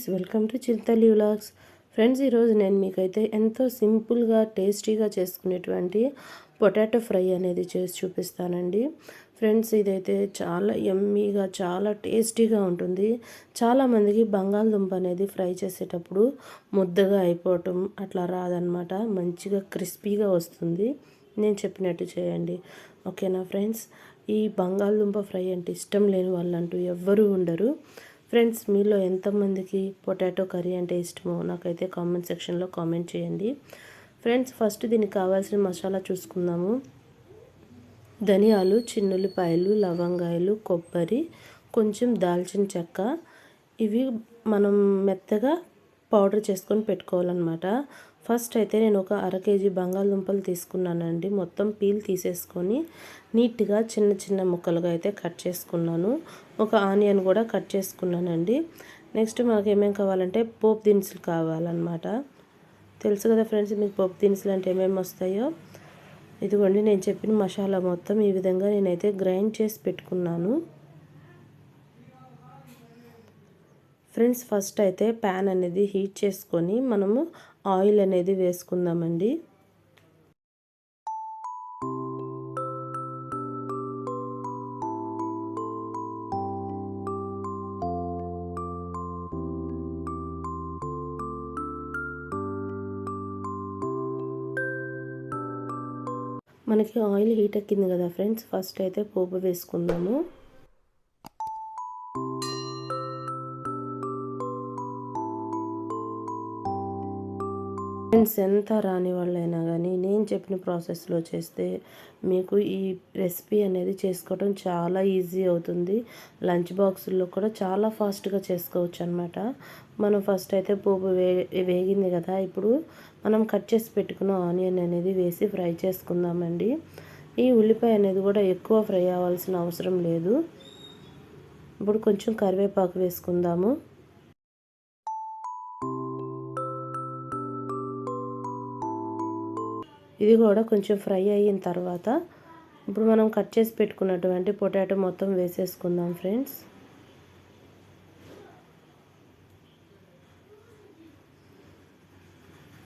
Friends welcome to Chintali vlogs. Friends ఈరోజు నేను మీకైతే ఎంతో సింపుల్గా టేస్టీగా చేసుకునేటువంటి పొటాటో ఫ్రై అనేది చేసి చూపిస్తానండి. ఫ్రెండ్స్ ఇదైతే చాలా ఎమ్మీగా చాలా టేస్టీగా ఉంటుంది. చాలామందికి బంగాళదుంప అనేది ఫ్రై చేసేటప్పుడు ముద్దగా అయిపోవటం అట్లా రాదనమాట. మంచిగా క్రిస్పీగా వస్తుంది. నేను చెప్పినట్టు చేయండి. ఓకేనా ఫ్రెండ్స్? ఈ బంగాళదుంప ఫ్రై అంటే ఇష్టం లేని వాళ్ళంటూ ఎవ్వరూ ఉండరు. ఫ్రెండ్స్ మీలో ఎంతమందికి పొటాటో కర్రీ అంటే ఇష్టమో నాకైతే కామెంట్ సెక్షన్లో కామెంట్ చేయండి. ఫ్రెండ్స్ ఫస్ట్ దీనికి కావాల్సిన మసాలా చూసుకుందాము. ధనియాలు చిన్నుల్లిపాయలు లవంగాయలు కొబ్బరి కొంచెం దాల్చిన చెక్క. ఇవి మనం మెత్తగా పౌడర్ చేసుకొని పెట్టుకోవాలన్నమాట. ఫస్ట్ అయితే నేను ఒక అర కేజీ బంగాళదుంపలు తీసుకున్నానండి. మొత్తం పీల్ తీసేసుకొని నీట్గా చిన్న చిన్న ముక్కలుగా అయితే కట్ చేసుకున్నాను. ఒక ఆనియన్ కూడా కట్ చేసుకున్నానండి. నెక్స్ట్ మనకి ఏమేమి కావాలంటే పోపు దినుసులు కావాలన్నమాట. తెలుసు కదా ఫ్రెండ్స్ మీకు పోపు దినుసులు అంటే ఏమేమి వస్తాయో? ఇదిగోండి నేను చెప్పిన మసాలా మొత్తం ఈ విధంగా నేనైతే గ్రైండ్ చేసి పెట్టుకున్నాను. ఫ్రెండ్స్ ఫస్ట్ అయితే ప్యాన్ అనేది హీట్ చేసుకొని మనము ఆయిల్ అనేది వేసుకుందామండి. మనకి ఆయిల్ హీట్ ఎక్కింది కదా ఫ్రెండ్స్ ఫస్ట్ అయితే పోపు వేసుకుందాము. ఫ్రెండ్స్ ఎంత రాని వాళ్ళైనా కానీ నేను చెప్పిన ప్రాసెస్లో చేస్తే మీకు ఈ రెసిపీ అనేది చేసుకోవడం చాలా ఈజీ అవుతుంది. లంచ్ బాక్సుల్లో కూడా చాలా ఫాస్ట్గా చేసుకోవచ్చు అనమాట మనం ఫస్ట్ అయితే పోపు వే వేగింది కదా ఇప్పుడు మనం కట్ చేసి పెట్టుకున్న ఆనియన్ అనేది వేసి ఫ్రై చేసుకుందామండి. ఈ ఉల్లిపాయ అనేది కూడా ఎక్కువ ఫ్రై అవ్వాల్సిన అవసరం లేదు. ఇప్పుడు కొంచెం కరివేపాకు వేసుకుందాము. ఇది కూడా కొంచెం ఫ్రై అయిన తర్వాత ఇప్పుడు మనం కట్ చేసి పెట్టుకున్నటువంటి పొటాటో మొత్తం వేసేసుకుందాం ఫ్రెండ్స్.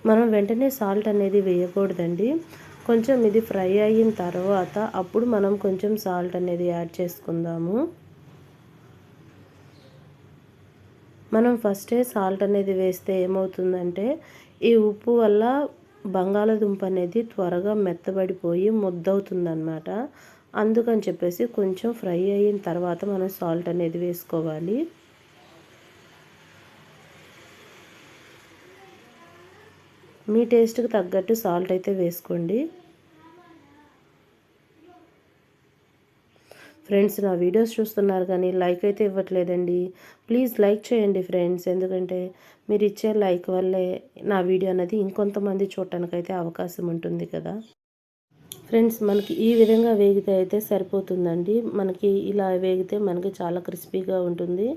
మనం వెంటనే సాల్ట్ అనేది వేయకూడదండి. కొంచెం ఇది ఫ్రై అయిన తర్వాత అప్పుడు మనం కొంచెం సాల్ట్ అనేది యాడ్ చేసుకుందాము. మనం ఫస్టే సాల్ట్ అనేది వేస్తే ఏమవుతుందంటే ఈ ఉప్పు వల్ల బంగాళదుంప అనేది త్వరగా మెత్తబడిపోయి ముద్దవుతుందన్నమాట. అందుకని చెప్పేసి కొంచెం ఫ్రై అయిన తర్వాత మనం సాల్ట్ అనేది వేసుకోవాలి. మీ టేస్ట్కి తగ్గట్టు సాల్ట్ అయితే వేసుకోండి. ఫ్రెండ్స్ నా వీడియోస్ చూస్తున్నారు కానీ లైక్ అయితే ఇవ్వట్లేదండి. ప్లీజ్ లైక్ చేయండి ఫ్రెండ్స్. ఎందుకంటే మీరు ఇచ్చే లైక్ వల్లే నా వీడియో అనేది ఇంకొంతమంది చూడటానికైతే అవకాశం ఉంటుంది కదా. ఫ్రెండ్స్ మనకి ఈ విధంగా వేగితే అయితే సరిపోతుందండి. మనకి ఇలా వేగితే మనకి చాలా క్రిస్పీగా ఉంటుంది.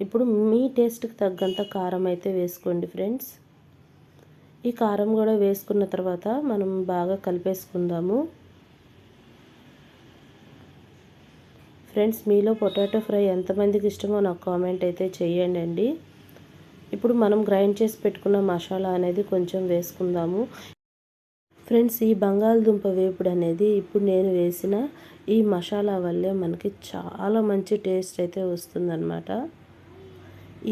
ఇప్పుడు మీ టేస్ట్కి తగ్గంత కారం అయితే వేసుకోండి ఫ్రెండ్స్. ఈ కారం కూడా వేసుకున్న తర్వాత మనం బాగా కలిపేసుకుందాము. ఫ్రెండ్స్ మీలో పొటాటో ఫ్రై ఎంతమందికి ఇష్టమో నాకు కామెంట్ అయితే చేయండి అండి ఇప్పుడు మనం గ్రైండ్ చేసి పెట్టుకున్న మసాలా అనేది కొంచెం వేసుకుందాము. ఫ్రెండ్స్ ఈ బంగాళదుంప వేపుడు అనేది ఇప్పుడు నేను వేసిన ఈ మసాలా వల్లే మనకి చాలా మంచి టేస్ట్ అయితే వస్తుందన్నమాట.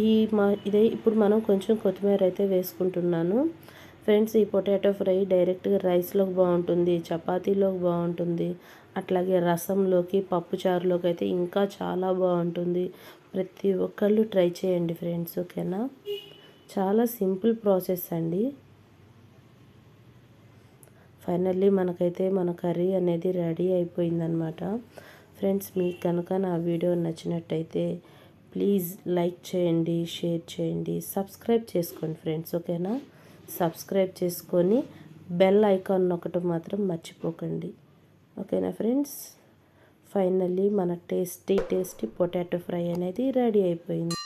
ఈ మా ఇదే ఇప్పుడు మనం కొంచెం కొత్తిమీర అయితే వేసుకుంటున్నాను. ఫ్రెండ్స్ ఈ పొటాటో ఫ్రై డైరెక్ట్గా రైస్లోకి బాగుంటుంది చపాతీలోకి బాగుంటుంది అట్లాగే రసంలోకి పప్పుచారులోకి అయితే ఇంకా చాలా బాగుంటుంది. ప్రతి ఒక్కళ్ళు ట్రై చేయండి ఫ్రెండ్స్ ఓకేనా? చాలా సింపుల్ ప్రాసెస్ అండి. ఫైనల్లీ మనకైతే మన కర్రీ అనేది రెడీ అయిపోయిందనమాట. ఫ్రెండ్స్ మీకు కనుక నా వీడియో నచ్చినట్టయితే ప్లీజ్ లైక్ చేయండి షేర్ చేయండి సబ్స్క్రైబ్ చేసుకోండి ఫ్రెండ్స్ ఓకేనా? సబ్స్క్రైబ్ చేసుకొని బెల్ ఐకాన్ ఒకటి మాత్రం మర్చిపోకండి. ఓకేనా ఫ్రెండ్స్? ఫైనల్లీ మన టేస్టీ టేస్టీ పొటాటో ఫ్రై అనేది రెడీ అయిపోయింది.